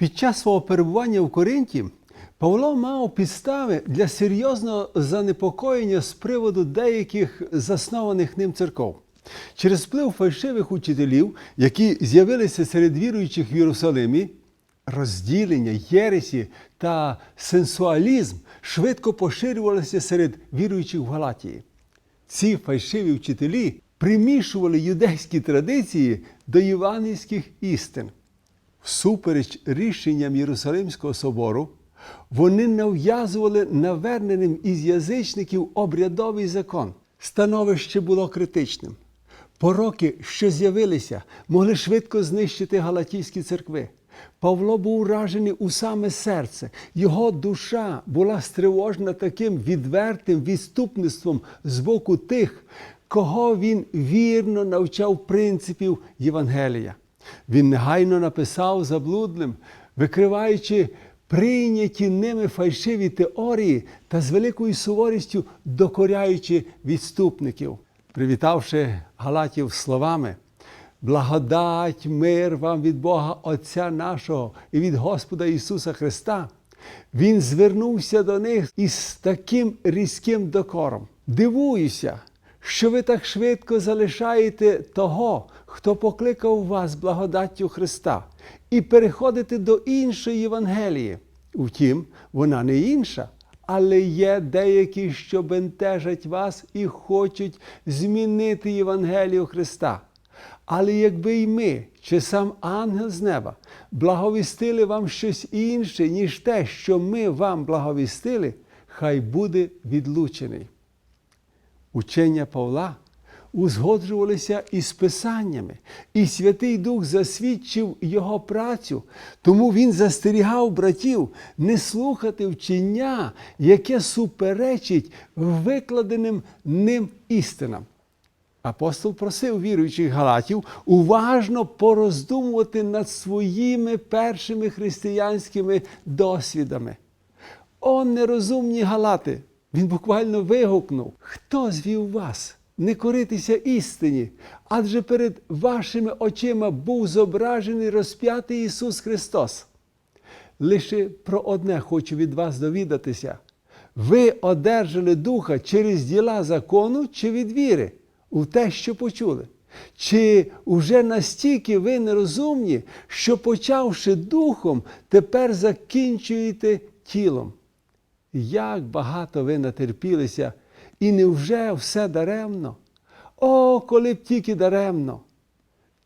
Під час свого перебування в Коринті Павло мав підстави для серйозного занепокоєння з приводу деяких заснованих ним церков. Через вплив фальшивих учителів, які з'явилися серед віруючих в Єрусалимі, розділення, єресі та сенсуалізм швидко поширювалися серед віруючих в Галатії. Ці фальшиві вчителі примішували юдейські традиції до євангельських істин. Всупереч рішенням Єрусалимського собору, вони нав'язували наверненим із язичників обрядовий закон. Становище було критичним. Пороки, що з'явилися, могли швидко знищити галатійські церкви. Павло був уражений у саме серце. Його душа була стривожена таким відвертим відступництвом з боку тих, кого він вірно навчав принципів Євангелія. Він негайно написав заблудлим, викриваючи прийняті ними фальшиві теорії та з великою суворістю докоряючи відступників, привітавши Галатів словами. Благодать, мир вам від Бога Отця нашого і від Господа Ісуса Христа. Він звернувся до них із таким різким докором. Дивуюся, що ви так швидко залишаєте того, хто покликав вас благодаттю Христа, і переходите до іншої Євангелії. Втім, вона не інша, але є деякі, що бентежать вас і хочуть змінити Євангелію Христа. Але якби й ми, чи сам ангел з неба, благовістили вам щось інше, ніж те, що ми вам благовістили, хай буде відлучений. Учення Павла узгоджувалися із Писаннями, і Святий Дух засвідчив його працю, тому він застерігав братів не слухати вчення, яке суперечить викладеним ним істинам. Апостол просив віруючих галатів уважно пороздумувати над своїми першими християнськими досвідами. О, нерозумні галати! Він буквально вигукнув: Хто звів вас не коритися істині? Адже перед вашими очима був зображений розп'ятий Ісус Христос. Лише про одне хочу від вас довідатися: ви одержали Духа через діла закону чи від віри у те, що почули? Чи вже настільки ви нерозумні, що, почавши духом, тепер закінчуєте тілом? Як багато ви натерпілися, і невже все даремно? О, коли б тільки даремно!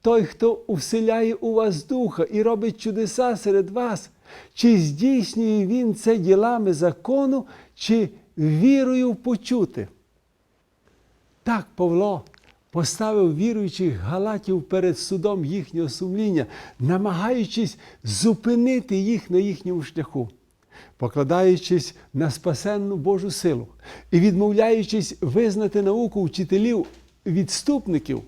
Той, хто вселяє у вас духа і робить чудеса серед вас, чи здійснює він це ділами закону, чи вірою в почути? Так Павло поставив віруючих галатів перед судом їхнього сумління, намагаючись зупинити їх на їхньому шляху, покладаючись на спасенну Божу силу і відмовляючись визнати науку вчителів відступників,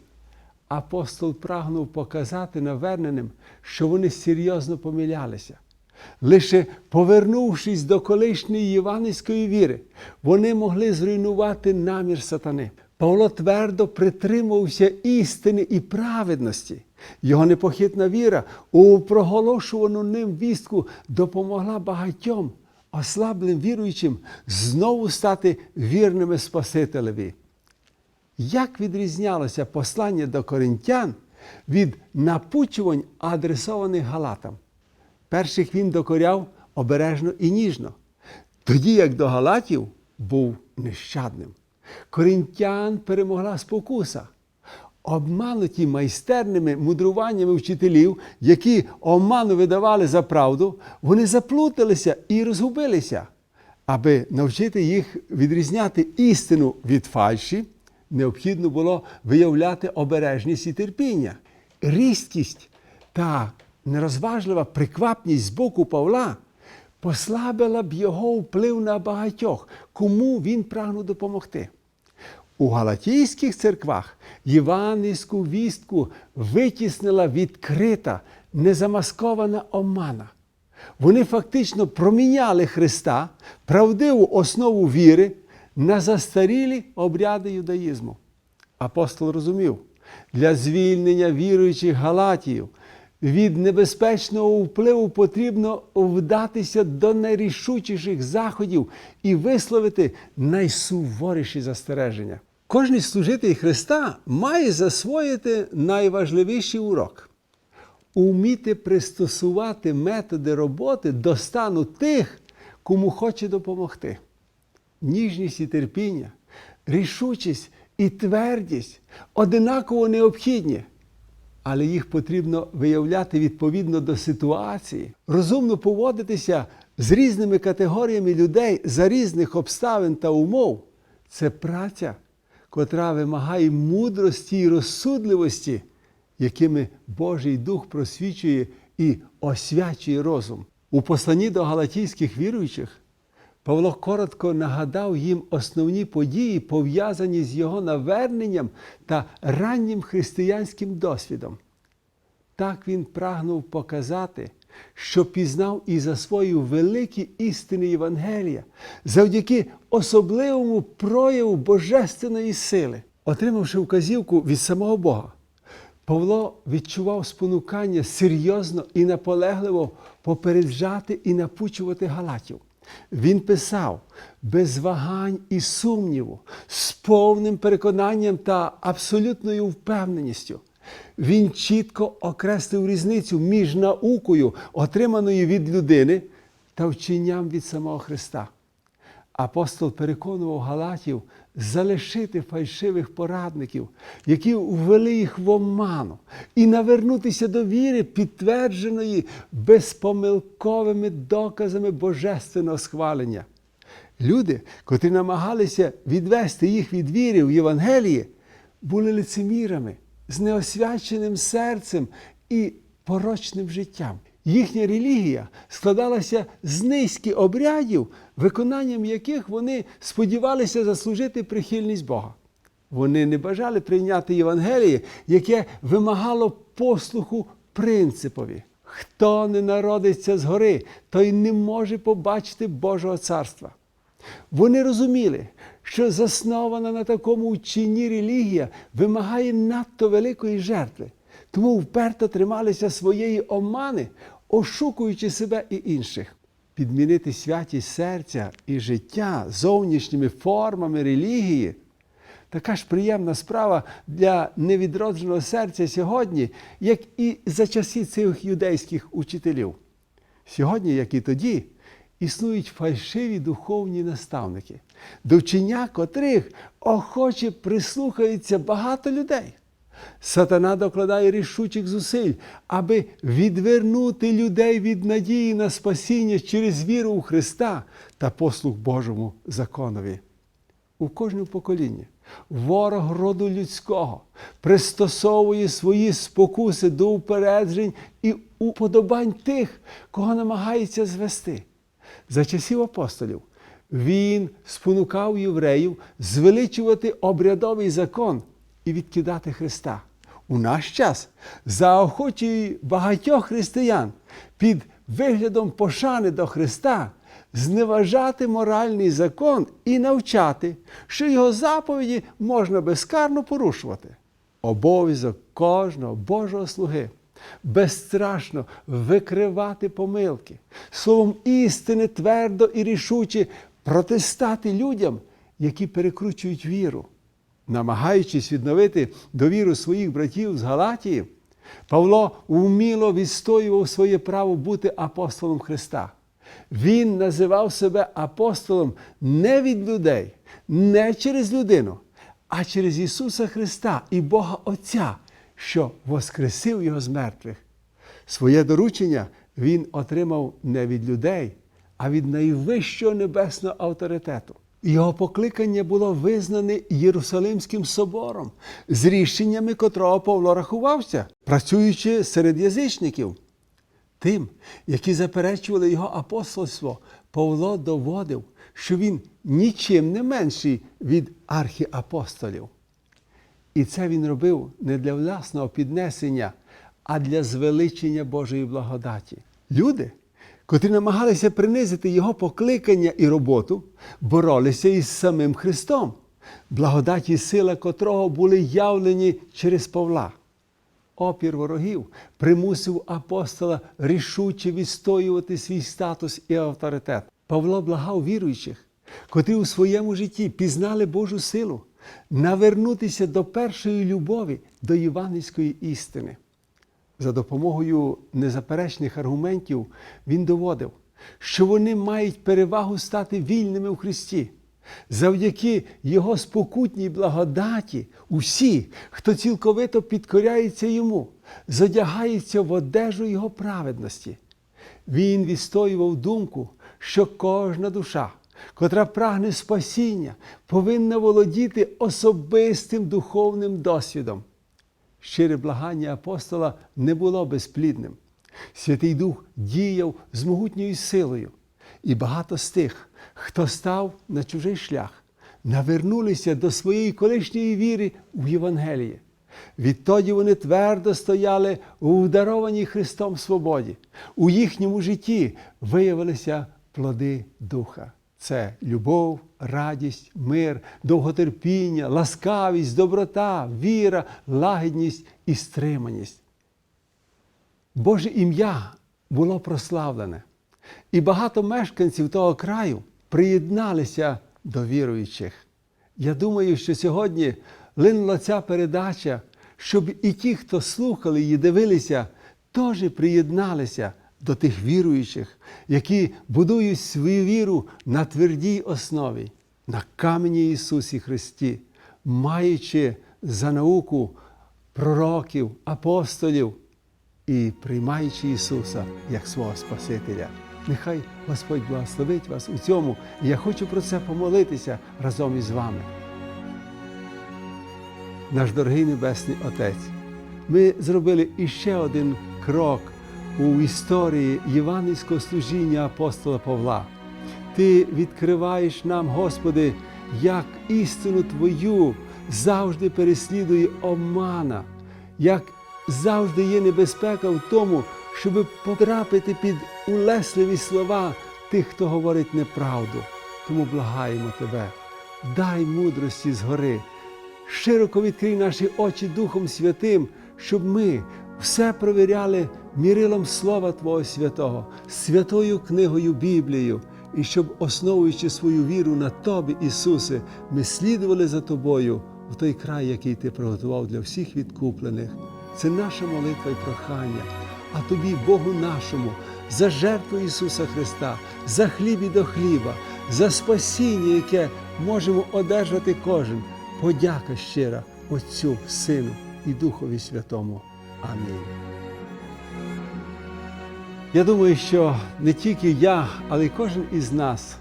апостол прагнув показати наверненим, що вони серйозно помилялися. Лише повернувшись до колишньої євангельської віри, вони могли зруйнувати намір сатани. Павло твердо притримувався істини і праведності. Його непохитна віра у проголошувану ним вістку допомогла багатьом ослаблим віруючим знову стати вірними Спасителеві. Як відрізнялося послання до коринтян від напучувань, адресованих галатам? Перших він докоряв обережно і ніжно, тоді як до галатів був нещадним. Коринтян перемогла спокуса. Обмануті майстерними мудруваннями вчителів, які оману видавали за правду, вони заплуталися і розгубилися. Аби навчити їх відрізняти істину від фальші, необхідно було виявляти обережність і терпіння. Різкість та нерозважлива приквапність з боку Павла послабила б його вплив на багатьох, кому він прагнув допомогти. У галатійських церквах євангельську вістку витіснила відкрита, незамаскована омана. Вони фактично проміняли Христа, правдиву основу віри на застарілі обряди юдаїзму. Апостол розумів, для звільнення віруючих Галатіїв від небезпечного впливу потрібно вдатися до найрішучіших заходів і висловити найсуворіші застереження. Кожний служитель Христа має засвоїти найважливіший урок уміти пристосувати методи роботи до стану тих, кому хоче допомогти. Ніжність і терпіння, рішучість і твердість одинаково необхідні, але їх потрібно виявляти відповідно до ситуації, розумно поводитися з різними категоріями людей за різних обставин та умов. Це праця, котра вимагає мудрості і розсудливості, якими Божий Дух просвічує і освячує розум. У посланні до галатійських віруючих Павло коротко нагадав їм основні події, пов'язані з його наверненням та раннім християнським досвідом. Так він прагнув показати, що пізнав і засвоїв великі істини Євангелія завдяки особливому прояву божественної сили, отримавши вказівку від самого Бога. Павло відчував спонукання серйозно і наполегливо попереджати і напучувати галатів. Він писав без вагань і сумніву, з повним переконанням та абсолютною впевненістю. Він чітко окреслив різницю між наукою, отриманою від людини, та вченням від самого Христа. Апостол переконував Галатів залишити фальшивих порадників, які ввели їх в оману, і навернутися до віри, підтвердженої безпомилковими доказами божественного схвалення. Люди, котрі намагалися відвести їх від віри в Євангелії, були лицемірами з неосвяченим серцем і порочним життям. Їхня релігія складалася з низки обрядів, виконанням яких вони сподівалися заслужити прихильність Бога. Вони не бажали прийняти Євангеліє, яке вимагало послуху принципові. Хто не народиться згори, той не може побачити Божого царства. Вони розуміли, що заснована на такому вченні релігія вимагає надто великої жертви, тому вперто трималися своєї омани, ошукуючи себе і інших. Підмінити святість серця і життя зовнішніми формами релігії така ж приємна справа для невідродженого серця сьогодні, як і за часів цих юдейських учителів. Сьогодні, як і тоді, існують фальшиві духовні наставники, до вчення котрих охоче прислухаються багато людей. Сатана докладає рішучих зусиль, аби відвернути людей від надії на спасіння через віру у Христа та послуг Божому законові. У кожному поколінні ворог роду людського пристосовує свої спокуси до упереджень і уподобань тих, кого намагається звести. За часів апостолів він спонукав євреїв звеличувати обрядовий закон і відкидати Христа. У наш час заохочує багатьох християн під виглядом пошани до Христа зневажати моральний закон і навчати, що його заповіді можна безкарно порушувати. Обов'язок кожного Божого слуги безстрашно викривати помилки, словом істини твердо і рішуче протистати людям, які перекручують віру. Намагаючись відновити довіру своїх братів з Галатії, Павло вміло відстоював своє право бути апостолом Христа. Він називав себе апостолом не від людей, не через людину, а через Ісуса Христа і Бога Отця, що воскресив Його з мертвих. Своє доручення Він отримав не від людей, а від найвищого небесного авторитету. Його покликання було визнане Єрусалимським собором, з рішеннями котрого Павло рахувався, працюючи серед язичників. Тим, які заперечували його апостольство, Павло доводив, що він нічим не менший від архіапостолів. І це він робив не для власного піднесення, а для звеличення Божої благодаті. Люди, котрі намагалися принизити його покликання і роботу, боролися із самим Христом, благодаті сила котрого були явлені через Павла. опір ворогів примусив апостола рішуче відстоювати свій статус і авторитет. Павло благав віруючих, котрі у своєму житті пізнали Божу силу, навернутися до першої любові, до євангельської істини. За допомогою незаперечних аргументів він доводив, що вони мають перевагу стати вільними у Христі. Завдяки Його спокутній благодаті усі, хто цілковито підкоряється йому, задягаються в одежу Його праведності. Він відстоював думку, що кожна душа, котра прагне спасіння, повинна володіти особистим духовним досвідом. Щире благання апостола не було безплідним. Святий Дух діяв з могутньою силою, і багато з тих, хто став на чужий шлях, навернулися до своєї колишньої віри в Євангеліє. Відтоді вони твердо стояли у дарованій Христом свободі. У їхньому житті виявилися плоди Духа. Це любов, радість, мир, довготерпіння, ласкавість, доброта, віра, лагідність і стриманість. Боже ім'я було прославлене, і багато мешканців того краю приєдналися до віруючих. Я думаю, що сьогодні линула ця передача, щоб і ті, хто слухали її, дивилися, теж приєдналися до тих віруючих, які будують свою віру на твердій основі, на камені Ісусі Христі, маючи за науку пророків, апостолів і приймаючи Ісуса як свого Спасителя. Нехай Господь благословить вас у цьому, і я хочу про це помолитися разом із вами. Наш дорогий Небесний Отець, ми зробили іще один крок у історії євангельського служіння апостола Павла. Ти відкриваєш нам, Господи, як істину Твою завжди переслідує омана, як завжди є небезпека в тому, щоб потрапити під улесливі слова тих, хто говорить неправду. Тому благаємо Тебе, дай мудрості згори, широко відкрий наші очі Духом Святим, щоб ми все провіряли мірилом Слова Твого Святого, святою книгою Біблією, і щоб, основуючи свою віру на Тобі, Ісусе, ми слідували за Тобою в той край, який Ти приготував для всіх відкуплених. Це наша молитва і прохання. А тобі, Богу нашому, за жертву Ісуса Христа, за хліб і до хліба, за спасіння, яке можемо одержати кожен. Подяка щира Отцю, Сину і Духові Святому. Амінь. Я думаю, що не тільки я, але й кожен із нас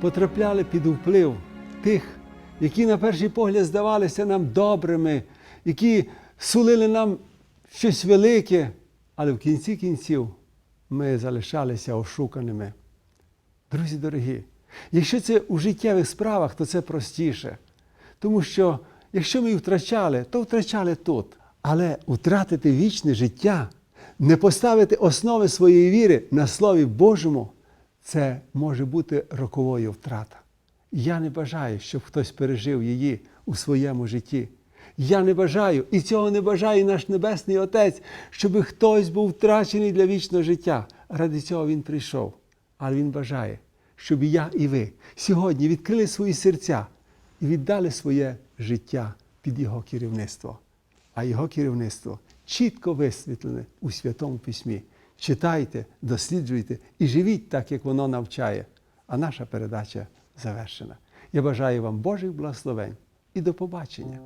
потрапляли під вплив тих, які на перший погляд здавалися нам добрими, які сулили нам щось велике, але в кінці кінців ми залишалися ошуканими. Друзі дорогі, якщо це у життєвих справах, то це простіше. Тому що якщо ми втрачали, то втрачали тут. Але втратити вічне життя, не поставити основи своєї віри на Слові Божому, це може бути роковою втрата. Я не бажаю, щоб хтось пережив її у своєму житті. Я не бажаю, і цього не бажає наш Небесний Отець, щоб хтось був втрачений для вічного життя. Ради цього Він прийшов. Але Він бажає, щоб і я, і ви сьогодні відкрили свої серця і віддали своє життя під Його керівництво. А Його керівництво чітко висвітлене у Святому Письмі. Читайте, досліджуйте і живіть так, як воно навчає. А наша передача завершена. Я бажаю вам Божих благословень і до побачення.